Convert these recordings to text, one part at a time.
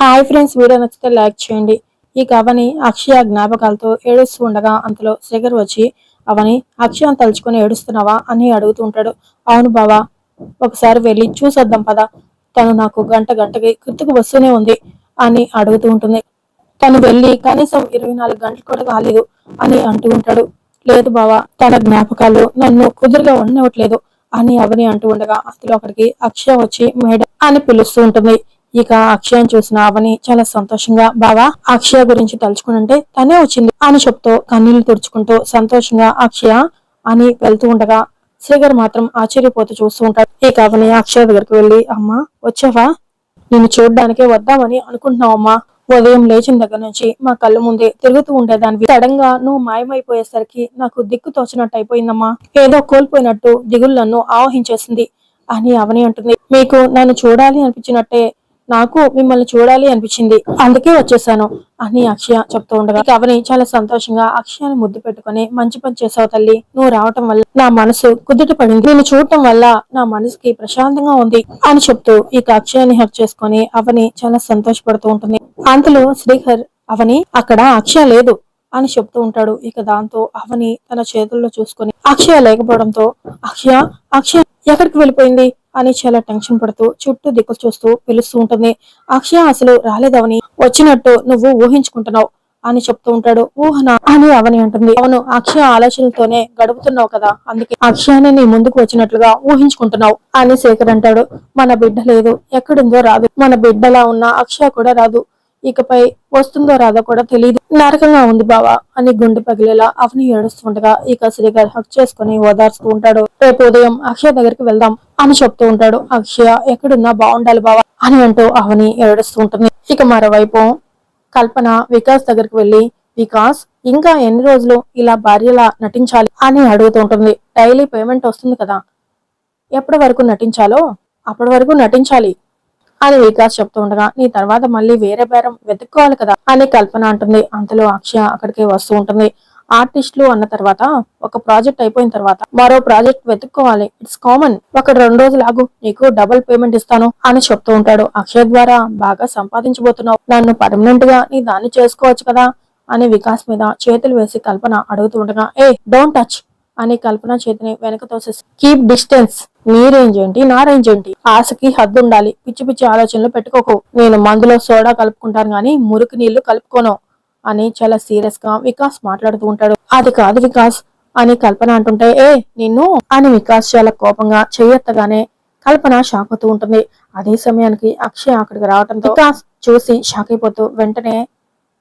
Hi friends video నచ్చితే like చేయండి. ఈ అవని అక్షయ జ్ఞాపకాలతో ఏడుస్తూ ఉండగా అంతలో శేఖర్ వచ్చి అవని అక్షయం తలుచుకొని ఏడుస్తున్నావా? అని అడుగుతూ ఉంటాడు. అవును బావా ఒకసారి వెళ్ళి చూసొద్దాం పద. తను నాకు గంట గంటకి గుర్తుకు వస్తూనే ఉంది అని అడుగుతూ ఉంటుంది. తను వెళ్ళి కనీసం ఇరవై నాలుగు గంటలు కూడా కాలేదు అని అంటూ ఉంటాడు. లేదు బావా తన జ్ఞాపకాలు నన్ను కుదురుగా ఉండవట్లేదు అని అవని అంటూ ఉండగా అందులో అక్కడికి అక్షయ వచ్చి మేడం అని పిలుస్తూ ఉంటుంది. ఇక అక్షయం చూసిన అవని చాలా సంతోషంగా బావా అక్షయ గురించి తలుచుకుంటే తనే వచ్చింది అని చెప్తూ కన్నీళ్ళు తుడుచుకుంటూ సంతోషంగా అక్షయ అని వెళ్తూ ఉండగా శ్రీగర్ మాత్రం ఆశ్చర్యపోతూ చూస్తూ ఉంటాడు. ఇక అవని అక్షయ దగ్గరికి వెళ్ళి అమ్మా వచ్చావా? నిన్ను చూడ్డానికే వద్దామని అనుకుంటున్నావమ్మా. ఉదయం లేచిన దగ్గర నుంచి మా కళ్ళు ముందే తిరుగుతూ ఉండేదాన్ని సడన్గా నువ్వు మాయమైపోయేసరికి నాకు దిక్కు తోచినట్టు అయిపోయిందమ్మా. ఏదో కోల్పోయినట్టు దిగులు నన్ను ఆవహించేసింది అని అవని అంటుంది. మీకు నన్ను చూడాలి అనిపించినట్టే నాకు మిమ్మల్ని చూడాలి అనిపించింది. అందుకే వచ్చేసాను. అని అక్షయ చెప్తూ ఉండగా అవని చాలా సంతోషంగా అక్షయాన్ని ముద్దు పెట్టుకుని మంచి పని చేసావు తల్లి. నువ్వు రావటం వల్ల నా మనసు కుదుట పడింది. నేను చూడటం వల్ల నా మనసుకి ప్రశాంతంగా ఉంది అని చెప్తూ ఇక అక్షయాన్ని హక్ చేసుకుని అవని చాలా సంతోషపడుతూ ఉంటుంది. అంతలో శ్రీహర్ అవని అక్కడ అక్షయ లేదు అని చెప్తూ ఉంటాడు. ఇక దాంతో అవని తన చేతుల్లో చూసుకొని అక్షయ లేకపోవడంతో అక్షయ అక్షయ ఎక్కడికి వెళ్ళిపోయింది? అని చాలా టెన్షన్ పడుతూ చుట్టూ దిక్కులు చూస్తూ పిలుస్తూ ఉంటుంది. అక్షయ అసలు రాలేదవని వచ్చినట్టు నువ్వు ఊహించుకుంటున్నావు అని చెప్తూ ఉంటాడు. ఊహన అని అవని అంటుంది. అవును అక్షయ ఆలోచనలతోనే గడుపుతున్నావు కదా అందుకే అక్షయాన్ని నీ ముందుకు వచ్చినట్లుగా ఊహించుకుంటున్నావు అని శేఖర్ అంటాడు. మన బిడ్డ లేదు ఎక్కడుందో రాదు. మన బిడ్డలా ఉన్న అక్షయ కూడా రాదు. ఇకపై వస్తుందో రాదో కూడా తెలియదు నరకంగా ఉంది బావా అని గుండె పగిలేలా అవని ఏడుస్తుండగా ఇక శ్రీగారు హక్ చేసుకుని ఓదార్స్తూ ఉంటాడు. రేపు ఉదయం అక్షయ దగ్గరికి వెళ్దాం అని చెప్తూ ఉంటాడు. అక్షయ ఎక్కడున్నా బాగుండాలి బావా అని అంటూ అవని ఏడుస్తూ ఉంటుంది. ఇక మరోవైపు కల్పన వికాస్ దగ్గరికి వెళ్ళి వికాస్ ఇంకా ఎన్ని రోజులు ఇలా భార్యలా నటించాలి? అని అడుగుతూ ఉంటుంది. డైలీ పేమెంట్ వస్తుంది కదా. ఎప్పటి వరకు నటించాలో? అప్పటి వరకు నటించాలి. అని వికాస్ చెప్తూ ఉండగా నీ తర్వాత మళ్ళీ వేరే బేరం వెతుక్కోవాలి కదా అని కల్పన అంటుంది. అంతలో అక్షయ అక్కడికి వస్తూ ఉంటుంది. ఆర్టిస్టులు అన్న తర్వాత ఒక ప్రాజెక్ట్ అయిపోయిన తర్వాత మరో ప్రాజెక్ట్ వెతుక్కోవాలి. ఇట్స్ కామన్ ఒక రెండు రోజులు ఆగు. నీకు డబుల్ పేమెంట్ ఇస్తాను అని చెప్తూ ఉంటాడు. అక్షయ్ ద్వారా బాగా సంపాదించబోతున్నావు. నన్ను పర్మనెంట్గా నీ దాన్ని చేసుకోవచ్చు కదా అని వికాస్ మీద చేతులు వేసి కల్పన అడుగుతూ ఉండగా ఏ డోంట్ టచ్ అని కల్పన చేతిని వెనక తోసేసి కీప్ డిస్టెన్స్ నీ రేంజ్ ఏంటి? నా రేంజ్ ఏంటి? ఆశకి హద్దు ఉండాలి పిచ్చి పిచ్చి ఆలోచనలు పెట్టుకోకు. నేను మందులో సోడా కలుపుకుంటాను గానీ మురికి నీళ్ళు కలుపుకోను. అని చాలా సీరియస్గా వికాస్ మాట్లాడుతూ ఉంటాడు. అది కాదు వికాస్. అని కల్పన అంటుంటే ఏ నిన్ను? అని వికాస్ చాలా కోపంగా చెయ్యెత్తగానే కల్పన షాక్ అవుతూ ఉంటుంది. అదే సమయానికి అక్షయ్ అక్కడికి రావడంతో వికాస్ చూసి షాక్ అయిపోతూ వెంటనే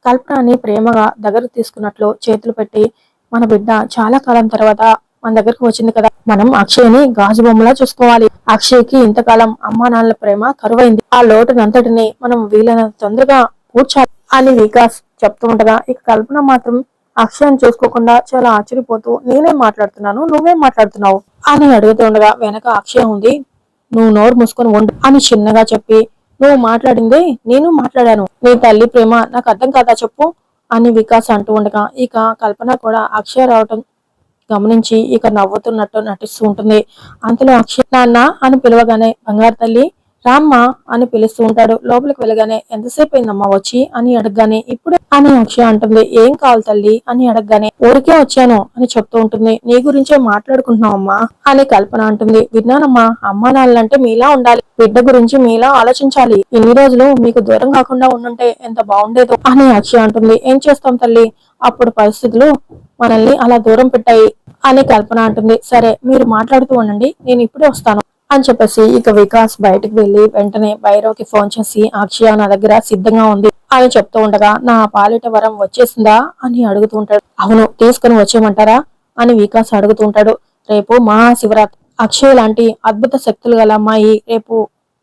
కల్పనని ప్రేమగా దగ్గర తీసుకున్నట్లు చేతులు పెట్టి మన బిడ్డ చాలా కాలం తర్వాత మన దగ్గరకు వచ్చింది కదా. మనం అక్షయ్ని గాజు బొమ్మలా చూసుకోవాలి. అక్షయ్కి ఇంతకాలం అమ్మా నాన్నల ప్రేమ కరువైంది. ఆ లోటునంతటిని మనం వీలైనంత తొందరగా పూడ్చాలి అని వికాస్ చెప్తూ ఉండగా ఇక కల్పన మాత్రం అక్షయాన్ని చూసుకోకుండా చాలా ఆశ్చర్యపోతూ నేనే మాట్లాడుతున్నాను? నువ్వేం మాట్లాడుతున్నావు? అని అడుగుతూ ఉండగా వెనక అక్షయ ఉంది. నువ్వు నోరు మూసుకొని ఉండు అని చిన్నగా చెప్పి నువ్వు మాట్లాడిందే నేను మాట్లాడాను. నీ తల్లి ప్రేమ నాకు అర్థం కాదా చెప్పు. అని వికాస్ అంటూ ఉండగా ఇక కల్పన కూడా అక్షయ రావటం గమనించి ఇక నవ్వుతున్నట్టు నటిస్తూ ఉంటుంది. అంతలో అక్షయ్ నాన్న అని పిలవగానే బంగారు తల్లి రామ్మ అని పిలుస్తూ ఉంటాడు. లోపలికి వెళ్ళగానే ఎంతసేపు అయిందమ్మా వచ్చి? అని అడగగానే ఇప్పుడే అని అక్షయ అంటుంది. ఏం కావాలి తల్లి? అని అడగగానే ఊరికే వచ్చాను అని చెప్తూ ఉంటుంది. నీ గురించే మాట్లాడుకుంటున్నావమ్మా? అని కల్పన అంటుంది. విన్నానమ్మా అమ్మా నాన్నంటే మీలా ఉండాలి. బిడ్డ గురించి మీలా ఆలోచించాలి. ఇన్ని రోజులు మీకు దూరం కాకుండా ఉండుంటే ఎంత బాగుండేదో అని అక్షయ అంటుంది. ఏం చేస్తాం తల్లి? అప్పుడు పరిస్థితులు మనల్ని అలా దూరం పెట్టాయి అని కల్పన అంటుంది. సరే మీరు మాట్లాడుతూ ఉండండి. నేను ఇప్పుడే వస్తాను. అని చెప్పేసి ఇక వికాస్ బయటకు వెళ్ళి వెంటనే భైరవ్కి ఫోన్ చేసి అక్షయ నా దగ్గర సిద్ధంగా ఉంది అని చెప్తూ ఉండగా నా పాలిట వరం వచ్చేసిందా? అని అడుగుతూ ఉంటాడు. అవును తీసుకుని వచ్చేయమంటారా? అని వికాస్ అడుగుతూ ఉంటాడు. రేపు మహాశివరాత్రి. అక్షయ్ లాంటి అద్భుత శక్తులు గల అమ్మాయి రేపు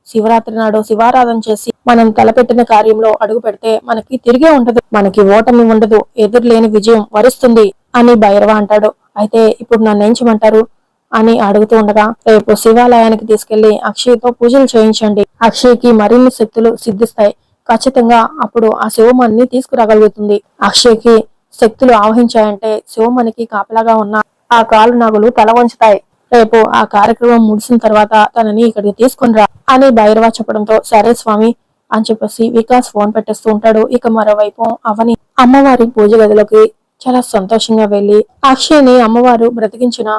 శివరాత్రి నాడు శివారాధన చేసి మనం తలపెట్టిన కార్యంలో అడుగు పెడితే మనకి తిరిగే ఉండదు. మనకి ఓటమి ఉండదు. ఎదురులేని విజయం వరిస్తుంది అని భైరవ అంటాడు. అయితే ఇప్పుడు నన్ను ఏం చేయమంటారు? అని అడుగుతూ ఉండగా రేపు శివాలయానికి తీసుకెళ్ళి అక్షయ్తో పూజలు చేయించండి. అక్షయ్కి మరిన్ని శక్తులు సిద్ధిస్తాయి. ఖచ్చితంగా అప్పుడు ఆ శివమణిని తీసుకురాగలుగుతుంది. అక్షయ్కి శక్తులు ఆవహించాయంటే శివమణికి కాపలాగా ఉన్న ఆ కాలు నాగులు తల వంచుతాయి. రేపు ఆ కార్యక్రమం ముగిసిన తర్వాత తనని ఇక్కడికి తీసుకునిరా అని భైరవ చెప్పడంతో సరే స్వామి అని చెప్పేసి వికాస్ ఫోన్ పెట్టేస్తూ ఉంటాడు. ఇక మరోవైపు అవని అమ్మవారి పూజ గదిలోకి చాలా సంతోషంగా వెళ్ళి అక్షయ్ని అమ్మవారు బ్రతికించిన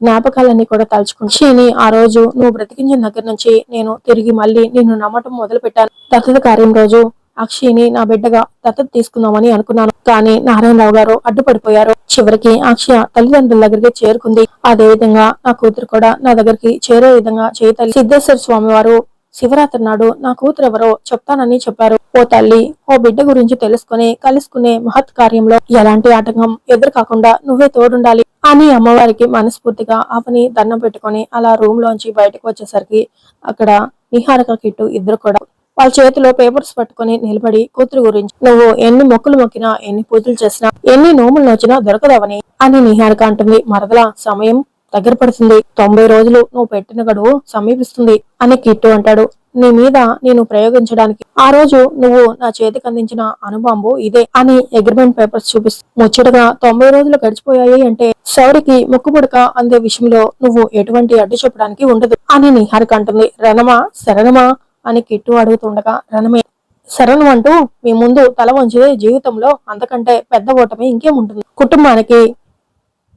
జ్ఞాపకాలన్నీ కూడా తలుచుకుంటూ శని ఆ రోజు నువ్వు బ్రతికించిన దగ్గర నుంచి నేను తిరిగి మళ్ళీ నిన్ను నమ్మటం మొదలు పెట్టాను దత్తత కార్యం రోజు అక్షయ్ని నా బిడ్డగా దత్తత తీసుకుందామని అనుకున్నాను. కానీ నారాయణరావు గారు అడ్డుపడిపోయారు. చివరికి అక్షయ తల్లిదండ్రుల దగ్గరికి చేరుకుంది. అదే విధంగా నా కూతురు కూడా నా దగ్గరికి చేరే విధంగా చేయతల్లి సిద్ధేశ్వర స్వామి వారు శివరాత్రి నాడు నా కూతురు ఎవరో చెప్తానని చెప్పారు. ఓ తల్లి ఓ బిడ్డ గురించి తెలుసుకుని కలుసుకునే మహత్ కార్యంలో ఎలాంటి ఆటంకం ఎదురు కాకుండా నువ్వే తోడుండాలి అని అమ్మవారికి మనస్ఫూర్తిగా అవని దండం పెట్టుకొని అలా రూమ్ లోంచి బయటకు వచ్చేసరికి అక్కడ నిహారిక కిట్టు ఇద్దరు కూడా వాళ్ళ చేతిలో పేపర్స్ పట్టుకొని నిలబడి కూతురు గురించి నువ్వు ఎన్ని మొక్కులు మొక్కినా ఎన్ని పూజలు చేసినా ఎన్ని నోములు నోచినా దొరకదవని అని నిహారిక అంటుంది. మరదల సమయం దగ్గర పడుతుంది. తొంభై రోజులు నువ్వు పెట్టిన గడువు సమీపిస్తుంది అని కిట్టు అంటాడు. నీ మీద నేను ప్రయోగించడానికి ఆ రోజు నువ్వు నా చేతికి అందించిన అనుబాంబు ఇదే అని అగ్రిమెంట్ పేపర్స్ చూపిస్తూ ముచ్చటగా తొంభై రోజులు గడిచిపోయాయి అంటే సౌరికి ముక్కుపుడక అందే విషయంలో నువ్వు ఎటువంటి అడ్డు చెప్పడానికి ఉండదు అని నిహారిక అంటుంది. రణమా? శరణమా? అని కిట్టు అడుగుతుండగా రణమే శరణం అంటూ మీ ముందు తల వంచిదే జీవితంలో అంతకంటే పెద్ద ఓటమి ఇంకేముంటుంది? కుటుంబానికి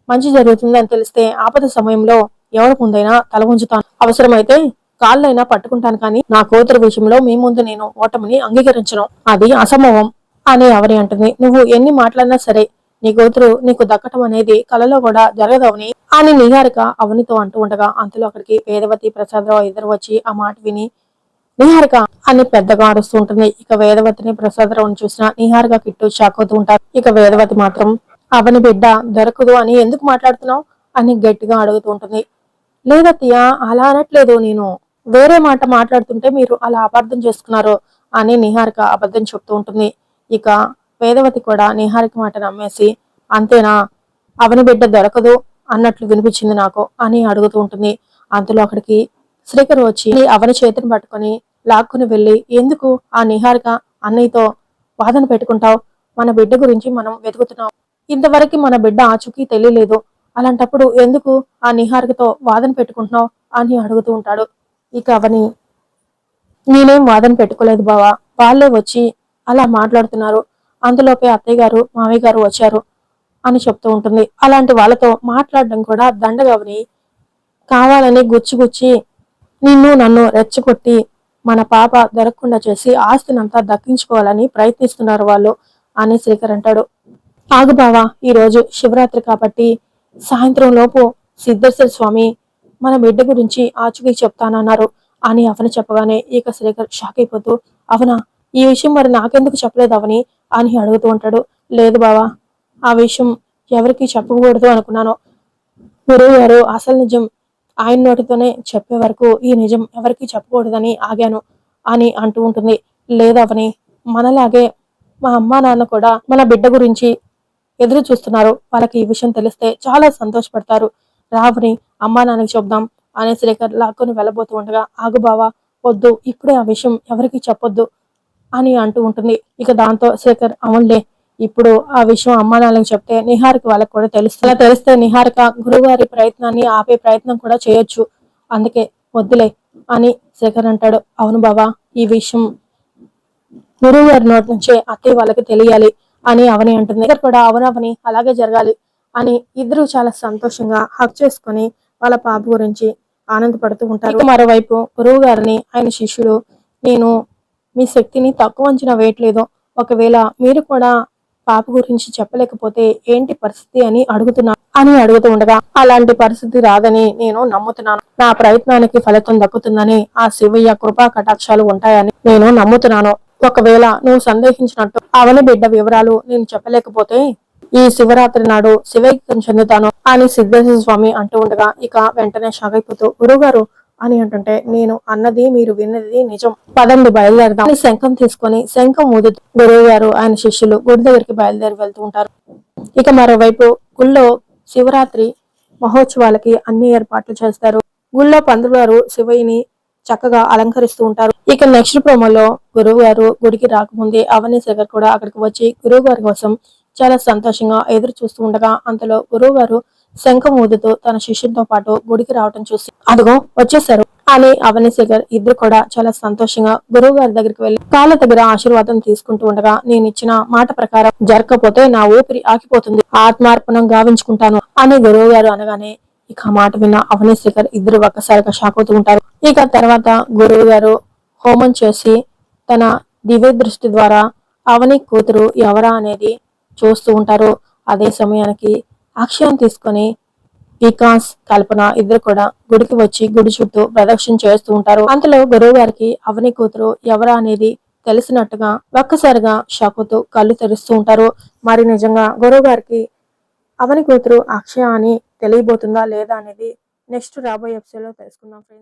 మంచి జరుగుతుందని తెలిస్తే ఆపద సమయంలో ఎవరి ముందైనా తల ఉంచుతాను అవసరమైతే కాళ్ళైనా పట్టుకుంటాను కానీ నా కూతురు విషయంలో మీ ముందు నేను ఓటమిని అంగీకరించను. అది అసంభవం. అని ఎవరి అంటుంది నువ్వు ఎన్ని మాట్లాడినా సరే నీ కూతురు నీకు దక్కటం అనేది కలలో కూడా జరగదవని అని నిహారిక అవనితో అంటూ ఉండగా అంతలో అక్కడికి వేదవతి ప్రసాదరావు ఎదురు వచ్చి ఆ మాట విని నిహారిక అని పెద్దగా అరుస్తూ ఉంటుంది. ఇక వేదవతిని ప్రసాదరావుని చూసిన నిహారిక కిట్టు షాక్ అవుతూ ఉంటారు. ఇక వేదవతి మాత్రం అవని బిడ్డ దొరకదు అని ఎందుకు మాట్లాడుతున్నావు? అని గట్టిగా అడుగుతూ ఉంటుంది. లేదత్తయ్య అలా అనట్లేదు నేను. వేరే మాట మాట్లాడుతుంటే మీరు అలా అబద్ధం చేసుకున్నారు అని నిహారిక అబద్ధం చెప్తూ ఉంటుంది. ఇక వేదవతి కూడా నిహారిక మాట నమ్మేసి అంతేనా? అవని బిడ్డ దొరకదు అన్నట్లు వినిపించింది నాకు అని అడుగుతూ ఉంటుంది. అంతలో అక్కడికి శ్రీకర్ వచ్చి అవని చేతిని పట్టుకొని లాక్కుని వెళ్ళి ఎందుకు? ఆ నిహారిక అన్నయ్యతో వాదన పెట్టుకుంటావు? మన బిడ్డ గురించి మనం వెతుకుతున్నాం. ఇంతవరకు మన బిడ్డ ఆచూకీ తెలియలేదు. అలాంటప్పుడు ఎందుకు ఆ నిహారికతో వాదన పెట్టుకుంటున్నావు అని అడుగుతూ ఉంటాడు. ఇక అవని నేనేం వాదన పెట్టుకోలేదు బావా. వాళ్ళే వచ్చి అలా మాట్లాడుతున్నారు. అందులోపే అత్తయ్య గారు మావయ్య గారు వచ్చారు అని చెప్తూ ఉంటుంది. అలాంటి వాళ్ళతో మాట్లాడడం కూడా దండగవని కావాలని గుచ్చి గుచ్చి నిన్ను నన్ను రెచ్చగొట్టి మన పాప దొరకకుండా చేసి ఆస్తినంతా దక్కించుకోవాలని ప్రయత్నిస్తున్నారు వాళ్ళు అని శ్రీకర్ అంటాడు. ఆగు బావా ఈ రోజు శివరాత్రి కాబట్టి సాయంత్రం లోపు సిద్ధేశ్వర స్వామి మన బిడ్డ గురించి ఆచూకీ చెప్తానన్నారు. అని అవని చెప్పగానే ఇక శ్రీకర్ షాక్ అయిపోతూ అవునా ఈ విషయం మరి నాకెందుకు చెప్పలేదు అవని? అని అడుగుతూ ఉంటాడు. లేదు బావా ఆ విషయం ఎవరికి చెప్పకూడదు అనుకున్నాను. గురువు గారు అసలు నిజం ఆయన నోటితోనే చెప్పే వరకు ఈ నిజం ఎవరికి చెప్పకూడదని ఆగాను అని అంటూ ఉంటుంది. లేదవని మనలాగే మా అమ్మా నాన్న కూడా మన బిడ్డ గురించి ఎదురు చూస్తున్నారు. వాళ్ళకి ఈ విషయం తెలిస్తే చాలా సంతోషపడతారు. రావుని అమ్మా నాన్నకి చెప్దాం అనేసి శ్రీకర్ లాక్కొని వెళ్ళబోతూ ఉండగా ఆగుబావా వద్దు ఇప్పుడే ఆ విషయం ఎవరికి చెప్పొద్దు అని అంటూ ఉంటుంది. ఇక దాంతో శేఖర్ అవునులే ఇప్పుడు ఆ విషయం అమ్మా నాన్నకి చెప్తే నిహారిక వాళ్ళకి కూడా తెలుస్తుంది. అలా తెలిస్తే నిహారిక గురువారి ప్రయత్నాన్ని ఆపే ప్రయత్నం కూడా చేయొచ్చు. అందుకే వద్దులే అని శేఖర్ అంటాడు. అవును బావా ఈ విషయం గురువు గారి నోటి నుంచే అత్తయ్య వాళ్ళకి తెలియాలి. అని అవని అంటుంది. ఇద్దరు కూడా అవనవని అలాగే జరగాలి అని ఇద్దరు చాలా సంతోషంగా హక్ చేసుకొని వాళ్ళ పాప గురించి ఆనందపడుతూ ఉంటారు. మరోవైపు గురువు గారిని ఆయన శిష్యుడు నేను మీ శక్తిని తక్కువ అంచనా వేయట్లేదు. ఒకవేళ మీరు కూడా పాప గురించి చెప్పలేకపోతే ఏంటి పరిస్థితి అని అడుగుతున్నా అని అడుగుతూ ఉండగా అలాంటి పరిస్థితి రాదని నేను నమ్ముతున్నాను. నా ప్రయత్నానికి ఫలితం దక్కుతుందని ఆ శివయ్య కృపా కటాక్షాలు ఉంటాయని నేను నమ్ముతున్నాను. ఒకవేళ నువ్వు సందేహించినట్టు అవని బిడ్డ వివరాలు నేను చెప్పలేకపోతే ఈ శివరాత్రి నాడు శివైక్యం చెందుతాను అని సిద్ధేశ్వర స్వామి అంటూ ఉండగా ఇక వెంటనే షాక్ అయిపోతూ గురుగారు అని అంటుంటే నేను అన్నది మీరు విన్నది నిజం. పదండి బయలుదేరదాం అని శంఖం తీసుకొని శంఖం ఊదు గురువు గారు ఆయన శిష్యులు గుడి దగ్గరికి బయలుదేరి వెళ్తూ ఉంటారు. ఇక మరోవైపు గుళ్ళో శివరాత్రి మహోత్సవాలకి అన్ని ఏర్పాట్లు చేస్తారు. గుళ్ళో పందులు గారు శివయ్యని చక్కగా అలంకరిస్తూ ఉంటారు. ఇక నెక్స్ట్ ప్రోమోలో గురువు గారు గుడికి రాకముందే అవని శేఖర్ కూడా అక్కడికి వచ్చి గురువు గారి కోసం చాలా సంతోషంగా ఎదురు చూస్తూ ఉండగా అంతలో గురువు గారు శంఖమూదుతో తన శిష్యులతో పాటు గుడికి రావటం చూసి అదిగో వచ్చేసారు అని అవని శేఖర్ ఇద్దరు కూడా చాలా సంతోషంగా గురువు గారి దగ్గరికి వెళ్ళి కాళ్ళ దగ్గర ఆశీర్వాదం తీసుకుంటూ ఉండగా నేను ఇచ్చిన మాట ప్రకారం జరగకపోతే నా ఊపిరి ఆగిపోతుంది. ఆత్మార్పణం గావించుకుంటాను. అని గురువు గారు అనగానే ఇక మాట విన్న అవని శేఖర్ ఇద్దరు ఒక్కసారిగా షాక్ అవుతూ ఉంటారు. ఇక తర్వాత గురువు గారు హోమం చేసి తన దివ్య దృష్టి ద్వారా అవని కూతురు ఎవరా అనేది చూస్తూ ఉంటారు. అదే సమయానికి అక్షయం తీసుకొని వికాస్ కల్పన ఇద్దరు కూడా గుడికి వచ్చి గుడి చుట్టూ ప్రదక్షిణ చేస్తూ ఉంటారు. అంతలో గురువు గారికి అవని కూతురు ఎవరా అనేది తెలిసినట్టుగా ఒక్కసారిగా షాకుతో కళ్ళు తెరుస్తూ ఉంటారు. మరి నిజంగా గురువు గారికి అవని కూతురు అక్షయ అని తెలియబోతుందా లేదా అనేది నెక్స్ట్ రాబోయే ఎపిసోడ్లో తెలుసుకుందాం ఫ్రెండ్స్